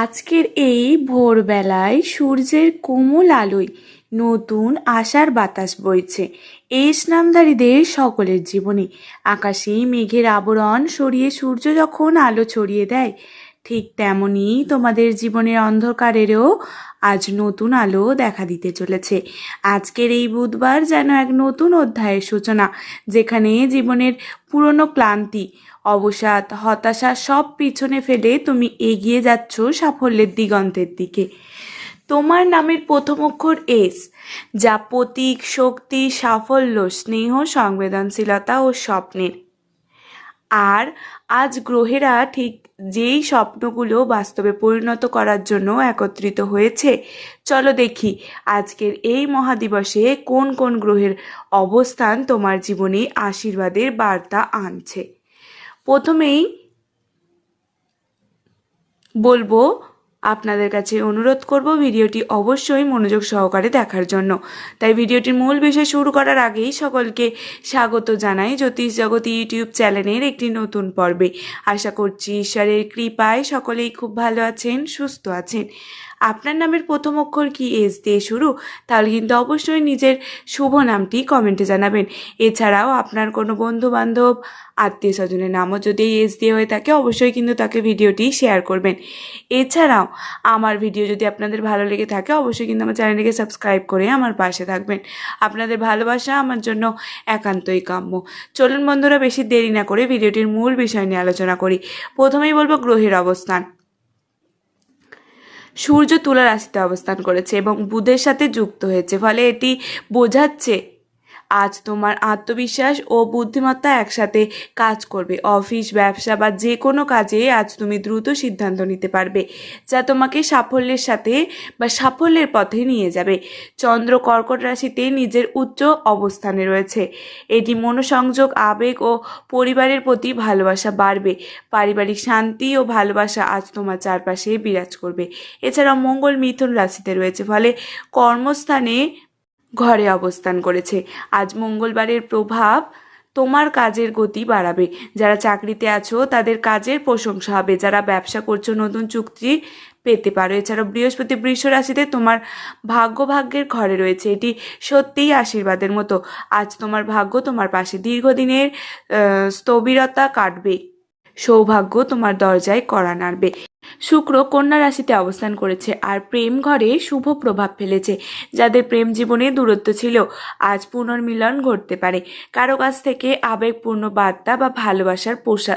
আজকের এই ভোরবেলায় সূর্যের কোমল আলোয় নতুন আশার বাতাস বইছে। এই স্নামধারীদের সকলের জীবনে আকাশে মেঘের আবরণ সরিয়ে সূর্য যখন আলো ছড়িয়ে দেয়, ঠিক তেমনই তোমাদের জীবনের অন্ধকারেরও আজ নতুন আলো দেখা দিতে চলেছে। আজকের এই বুধবার যেন এক নতুন অধ্যায়ের সূচনা, যেখানে জীবনের পুরনো ক্লান্তি অবসাদ, হতাশা সব পিছনে ফেলে তুমি এগিয়ে যাচ্ছ সাফল্যের দিগন্তের দিকে। তোমার নামের প্রথম অক্ষর এস যা প্রতীক, শক্তি, সাফল্য, স্নেহ, সংবেদনশীলতা ও স্বপ্নের। আর আজ গ্রহেরা ঠিক যেই স্বপ্নগুলো বাস্তবে পরিণত করার জন্য একত্রিত হয়েছে। চলো দেখি আজকের এই মহাদিবসে কোন কোন গ্রহের অবস্থান তোমার জীবনে আশীর্বাদের বার্তা আনছে। প্রথমেই বলব আপনাদের কাছে অনুরোধ করব ভিডিওটি অবশ্যই মনোযোগ সহকারে দেখার জন্য। তাই ভিডিওটির মূল বিষয় শুরু করার আগেই সকলকে স্বাগত জানাই জ্যোতিষ জগৎ ইউটিউব চ্যানেলের একটি নতুন পর্বে। আশা করছি ঈশ্বরের কৃপায় সকলেই খুব ভালো আছেন, সুস্থ আছেন। আপনার নামের প্রথম অক্ষর কি এস দিয়ে শুরু? তাহলে কিন্তু অবশ্যই নিজের শুভ নামটি কমেন্টে জানাবেন। এছাড়াও আপনার কোনো বন্ধু বান্ধব আত্মীয় স্বজনের নামও যদি এই এস দিয়ে হয়ে থাকে, অবশ্যই কিন্তু তাকে ভিডিওটি শেয়ার করবেন। এছাড়াও আমার ভিডিও যদি আপনাদের ভালো লেগে থাকে, অবশ্যই কিন্তু আমার চ্যানেলটিকে সাবস্ক্রাইব করে আমার পাশে থাকবেন। আপনাদের ভালোবাসা আমার জন্য একান্তই কাম্য। চলুন বন্ধুরা, বেশি দেরি না করে ভিডিওটির মূল বিষয় নিয়ে আলোচনা করি। প্রথমেই বলব গ্রহের অবস্থান। সূর্য তুলা রাশিতে অবস্থান করেছে এবং বুধের সাথে যুক্ত হয়েছে। ফলে এটি বোঝাচ্ছে আজ তোমার আত্মবিশ্বাস ও বুদ্ধিমত্তা একসাথে কাজ করবে। অফিস, ব্যবসা বা যে কোনো কাজে আজ তুমি দ্রুত সিদ্ধান্ত নিতে পারবে, যা তোমাকে সাফল্যের সাথে বা সাফল্যের পথে নিয়ে যাবে। চন্দ্র কর্কট রাশিতে নিজের উচ্চ অবস্থানে রয়েছে। এটি মনোসংযোগ, আবেগ ও পরিবারের প্রতি ভালোবাসা বাড়বে। পারিবারিক শান্তি ও ভালোবাসা আজ তোমার চারপাশে বিরাজ করবে। এছাড়াও মঙ্গল মিথুন রাশিতে রয়েছে, ফলে কর্মস্থানে ঘরে অবস্থান করেছে। আজ মঙ্গলবারের প্রভাব তোমার কাজের গতি বাড়াবে। যারা চাকরিতে আছো, তাদের কাজের প্রশংসা হবে। যারা ব্যবসা করছ, নতুন চুক্তি পেতে পারো। এছাড়াও বৃহস্পতি বৃষ রাশিতে তোমার ভাগ্য ভাগ্যের ঘরে রয়েছে। এটি সত্যিই আশীর্বাদের মতো। আজ তোমার ভাগ্য তোমার পাশে। দীর্ঘদিনের স্থবিরতা কাটবে। সৌভাগ্য তোমার দরজায় কড়া নাড়বে। শুক্র কন্যা রাশিতে অবস্থান করেছে আর প্রেম ঘরে শুভ প্রভাব ফেলেছে, যাদের প্রেম জীবনে দূরত্ব ছিল। আজ পুনর্মিলন ঘটতে পারে। কারও কাছ থেকে আবেগপূর্ণ বার্তা বা ভালোবাসার পোষা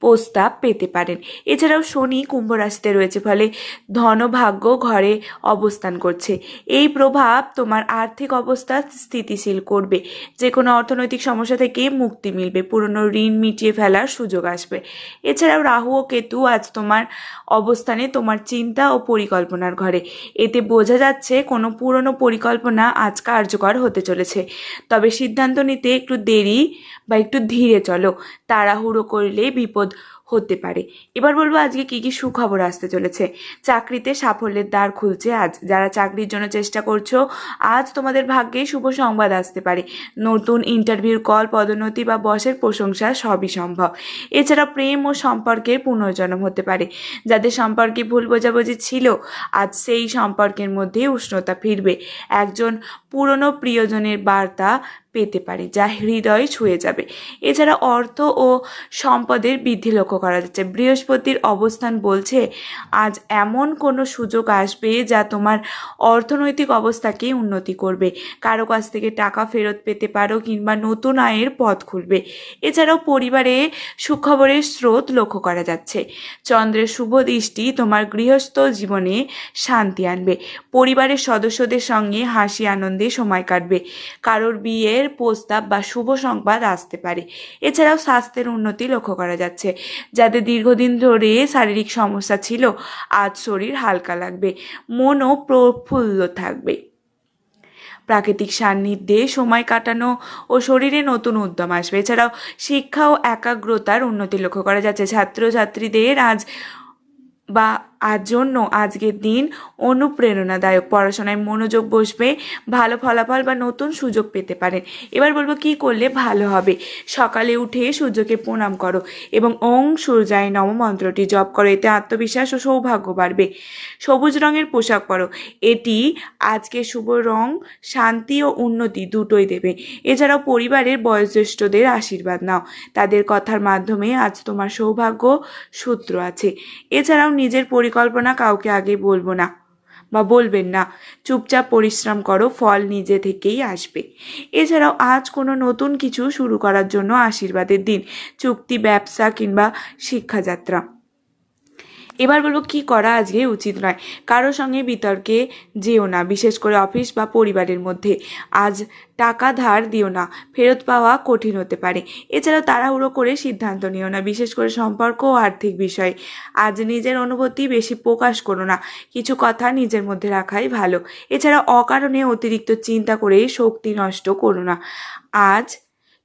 প্রস্তাব পেতে পারেন। এছাড়াও শনি কুম্ভ রাশিতে রয়েছে, ফলে ধনভাগ্য ঘরে অবস্থান করছে। এই প্রভাব তোমার আর্থিক অবস্থা স্থিতিশীল করবে। যে কোনো অর্থনৈতিক সমস্যা থেকে মুক্তি মিলবে। পুরনো ঋণ মিটিয়ে ফেলার সুযোগ আসবে। এছাড়াও রাহু ও কেতু আজ তোমার অবস্থানে তোমার চিন্তা ও পরিকল্পনার ঘরে। এতে বোঝা যাচ্ছে কোনো পুরনো পরিকল্পনা আজ কার্যকর হতে চলেছে। তবে সিদ্ধান্ত নিতে একটু দেরি বা একটু ধীরে চলো। তাড়াহুড়ো করলে বিপদ হতে পারে। এবার বলব আজকে কি কি সুখবর আসতে চলেছে। চাকরিতে সাফল্যের দ্বার খুলছে আজ। যারা চাকরির জন্য চেষ্টা করছ, আজ তোমাদের ভাগ্যে শুভ সংবাদ আসতে পারে। নতুন ইন্টারভিউর কল পদোন্নতি বা বসের প্রশংসা সবই সম্ভব। এছাড়া প্রেম ও সম্পর্কের পুনর্জন্ম হতে পারে। যাদের সম্পর্কে ভুল বোঝাবুঝি ছিল, আজ সেই সম্পর্কের মধ্যে উষ্ণতা ফিরবে। একজন পুরনো প্রিয়জনের বার্তা পেতে পারে, যা হৃদয় ছুঁয়ে যাবে। এছাড়া অর্থ ও সম্পদের বৃদ্ধি লক্ষ্য করা যাচ্ছে। বৃহস্পতির অবস্থান বলছে, আজ এমন কোনো সুযোগ আসবে যা তোমার অর্থনৈতিক অবস্থাকে উন্নতি করবে। কারও কাছ থেকে টাকা ফেরত পেতে পারো কিংবা নতুন আয়ের পথ খুলবে। এছাড়াও পরিবারে সুখবরের স্রোত লক্ষ্য করা যাচ্ছে। চন্দ্রের শুভ দৃষ্টি তোমার গৃহস্থ জীবনে শান্তি আনবে। পরিবারের সদস্যদের সঙ্গে হাসি আনন্দে সময় কাটবে। কারোর বিয়ের প্রস্তাব বা শুভ সংবাদ আসতে পারে। এছাড়াও স্বাস্থ্যের উন্নতি লক্ষ্য করা যাচ্ছে। যাদের দীর্ঘদিন ধরে শারীরিক সমস্যা ছিল, আজ শরীর হালকা লাগবে, মনও প্রফুল্ল থাকবে। প্রাকৃতিক সান্নিধ্যে সময় কাটানো ও শরীরে নতুন উদ্যম আসবে। এছাড়াও শিক্ষা ও একাগ্রতার উন্নতি লক্ষ্য করা যাচ্ছে। ছাত্রছাত্রীদের আজ বা আর জন্য আজকের দিন অনুপ্রেরণাদায়ক। পড়াশোনায় মনোযোগ বসবে, ভালো ফলাফল বা নতুন সুযোগ পেতে পারেন। এবার বলব কি করলে ভালো হবে? সকালে উঠে সূর্যকে প্রণাম করো এবং ওং সূর্যায় নম মন্ত্রটি জপ করো, এতে আত্মবিশ্বাস ও সৌভাগ্য বাড়বে। সবুজ রঙের পোশাক পরো, এটি আজকে শুভ রং, শান্তি ও উন্নতি দুটোই দেবে। এছাড়াও পরিবারের বয়োজ্যেষ্ঠদের আশীর্বাদ নাও। তাদের কথার মাধ্যমে আজ তোমার সৌভাগ্য সূত্র আছে। এছাড়াও নিজের পরিকল্পনা কাউকে আগে বলব না বা বলবেন না। চুপচাপ পরিশ্রম করো, ফল নিজে থেকেই আসবে। এছাড়াও আজ কোনো নতুন কিছু শুরু করার জন্য আশীর্বাদের দিন, চুক্তি, ব্যবসা কিংবা শিক্ষাযাত্রা। এবার বলব কি করা আজকে উচিত নয়। কারোর সঙ্গে বিতর্কে যেও না, বিশেষ করে অফিস বা পরিবারের মধ্যে। আজ টাকা ধার দিও না, ফেরত পাওয়া কঠিন হতে পারে। এছাড়াও তাড়াহুড়ো করে সিদ্ধান্ত নিও না, বিশেষ করে সম্পর্ক ও আর্থিক বিষয়ে। আজ নিজের অনুভূতি বেশি প্রকাশ করো না, কিছু কথা নিজের মধ্যে রাখাই ভালো। এছাড়া অকারণে অতিরিক্ত চিন্তা করে শক্তি নষ্ট করো না। আজ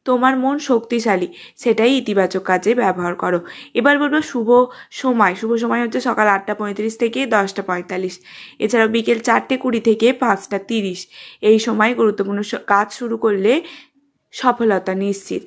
তোমার মন শক্তিশালী। সেটাই ইতিবাচক কাজে ব্যবহার করো। এবার বলব শুভ সময়। শুভ সময় হচ্ছে সকাল আটটা পঁয়ত্রিশ থেকে দশটা পঁয়তাল্লিশ। এছাড়াও বিকেল চারটে কুড়ি থেকে পাঁচটা তিরিশ। এই সময় গুরুত্বপূর্ণ কাজ শুরু করলে সফলতা নিশ্চিত।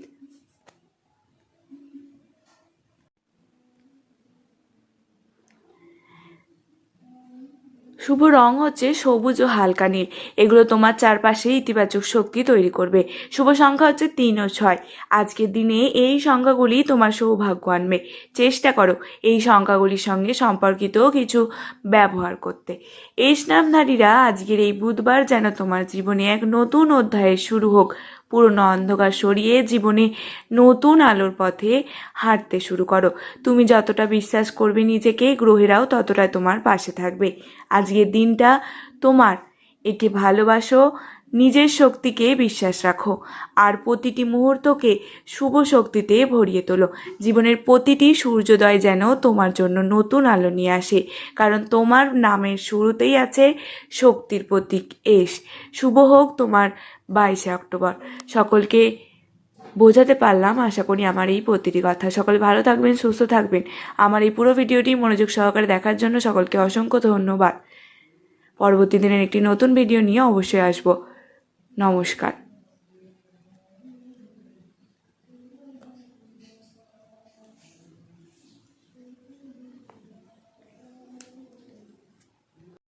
শুভ রং হচ্ছে সবুজ ও হালকা নীল। এগুলো তোমার চারপাশে ইতিবাচক শক্তি তৈরি করবে। শুভ সংখ্যা হচ্ছে তিন ও ছয়। আজকের দিনে এই সংখ্যাগুলি তোমার সৌভাগ্য আনবে। চেষ্টা করো এই সংখ্যাগুলির সঙ্গে সম্পর্কিত কিছু ব্যবহার করতে। এই স্নামধারীরা আজকের এই বুধবার যেন তোমার জীবনে এক নতুন অধ্যায়ের শুরু হোক। পুরনো অন্ধকার সরিয়ে জীবনে নতুন আলোর পথে হাঁটতে শুরু করো। তুমি যতটা বিশ্বাস করবে নিজেকে, গ্রহেরাও ততটা তোমার পাশে থাকবে। আজকের দিনটা তোমার। একে ভালোবাসো নিজের শক্তিকে বিশ্বাস রাখো। আর প্রতিটি মুহূর্তকে শুভ শক্তিতে ভরিয়ে তোলো। জীবনের প্রতিটি সূর্যোদয় যেন তোমার জন্য নতুন আলো নিয়ে আসে। কারণ তোমার নামের শুরুতেই আছে শক্তির প্রতীক এস। শুভ হোক তোমার বাইশে অক্টোবর। সকলকে বোঝাতে পারলাম, আশা করি আমার এই প্রতিটি কথা। সকলে ভালো থাকবেন, সুস্থ থাকবেন। আমার এই পুরো ভিডিওটি মনোযোগ সহকারে দেখার জন্য সকলকে অসংখ্য ধন্যবাদ। পরবর্তী দিনের একটি নতুন ভিডিও নিয়ে অবশ্যই আসব। নমস্কার।